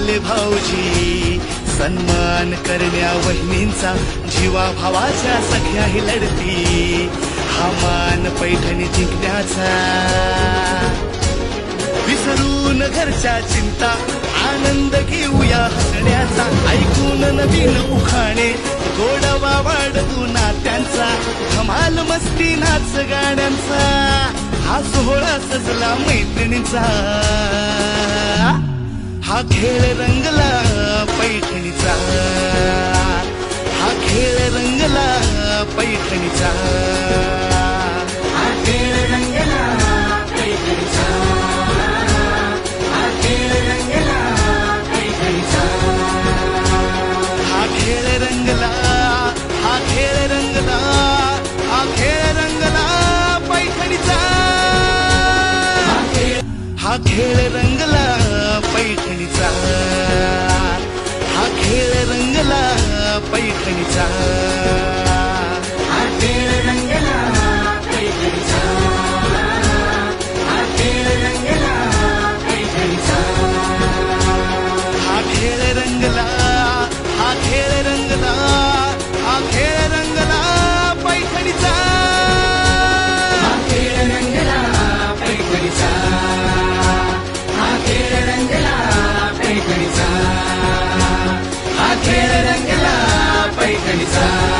आले भाऊजी सन्मान करण्या वहिनींचा जीवा भावाच्या सख्याही लढती हा मान पैठणी जिंकण्याचा. विसरून घरच्या चिंता आनंद घेऊया हसण्याचा. ऐकून नवीन उखाणे गोडवा वाढवू नात्यांचा. धमाल मस्ती नाच गाण्यांचा. हा सोहळा सजला मैत्रिणीचा. हा खेळ रंगला पैठणीचा हा खेळ रंगला पैठणीचा हा खेळ रंगला पैठणीचा हा खेळ रंगला पैठणीचा हा खेळ रंगला हा खेळ रंगला हा खेळ रंगला पैठणीचा हा खेळ रंगला पैठणीचा हा खेळ रंगला पैठणीचा anytime.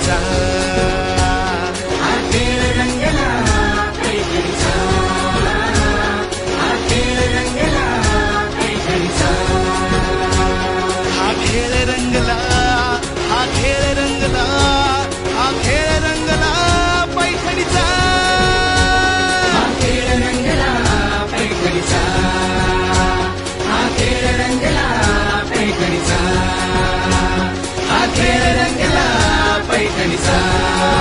在。time.